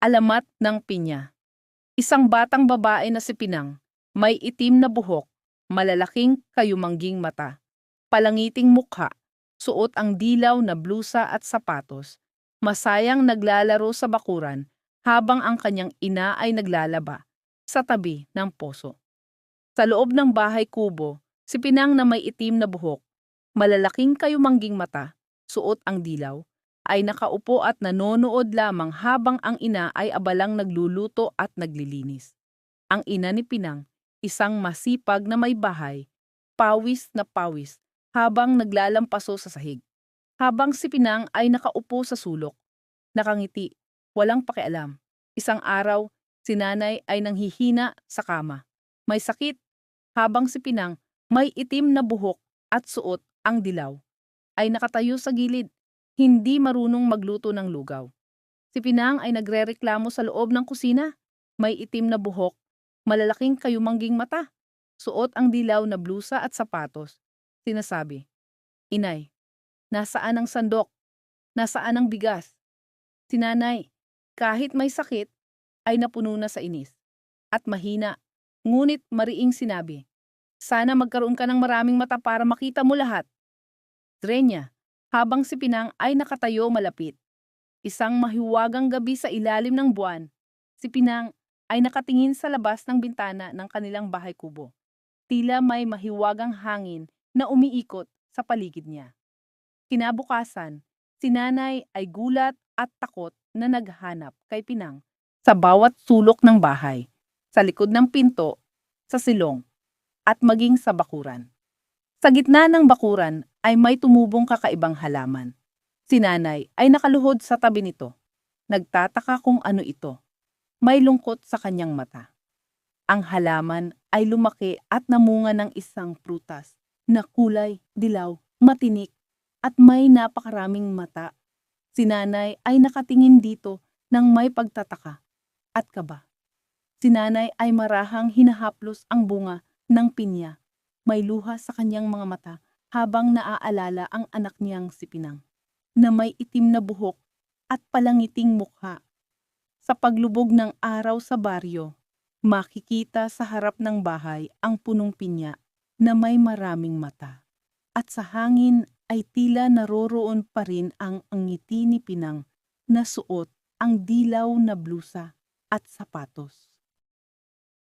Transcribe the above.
Alamat ng Pinya Isang batang babae na si Pinang, may itim na buhok, malalaking kayumangging mata, palangiting mukha, suot ang dilaw na blusa at sapatos, masayang naglalaro sa bakuran habang ang kanyang ina ay naglalaba sa tabi ng poso. Sa loob ng bahay kubo, si Pinang na may itim na buhok, malalaking kayumangging mata, suot ang dilaw, ay nakaupo at nanonood lamang habang ang ina ay abalang nagluluto at naglilinis. Ang ina ni Pinang, isang masipag na may bahay, pawis na pawis habang naglalampaso sa sahig. Habang si Pinang ay nakaupo sa sulok, nakangiti, walang pakialam. Isang araw, si nanay ay nanghihina sa kama. May sakit, habang si Pinang may itim na buhok at suot ang dilaw. Ay nakatayo sa gilid, hindi marunong magluto ng lugaw. Si Pinang ay nagrereklamo sa loob ng kusina. May itim na buhok, malalaking kayumangging mata, suot ang dilaw na blusa at sapatos. Sinasabi, Inay, nasaan ang sandok? Nasaan ang bigas? Si nanay, kahit may sakit, ay napuno na sa inis. At mahina, ngunit mariing sinabi, Sana magkaroon ka ng maraming mata para makita mo lahat. Drenya, habang si Pinang ay nakatayo malapit. Isang mahiwagang gabi sa ilalim ng buwan, si Pinang ay nakatingin sa labas ng bintana ng kanilang bahay kubo. Tila may mahiwagang hangin na umiikot sa paligid niya. Kinabukasan, si nanay ay gulat at takot na naghanap kay Pinang sa bawat sulok ng bahay, sa likod ng pinto, sa silong, at maging sa bakuran. Sa gitna ng bakuran ay may tumubong kakaibang halaman. Si nanay ay nakaluhod sa tabi nito. Nagtataka kung ano ito. May lungkot sa kanyang mata. Ang halaman ay lumaki at namunga ng isang prutas na kulay, dilaw, matinik, at may napakaraming mata. Si nanay ay nakatingin dito ng may pagtataka at kaba. Si nanay ay marahang hinahaplos ang bunga ng pinya. May luha sa kanyang mga mata habang naaalala ang anak niyang si Pinang, na may itim na buhok at palangiting mukha. Sa paglubog ng araw sa baryo, makikita sa harap ng bahay ang punong pinya na may maraming mata. At sa hangin ay tila naroroon pa rin ang ngiti ni Pinang na suot ang dilaw na blusa at sapatos.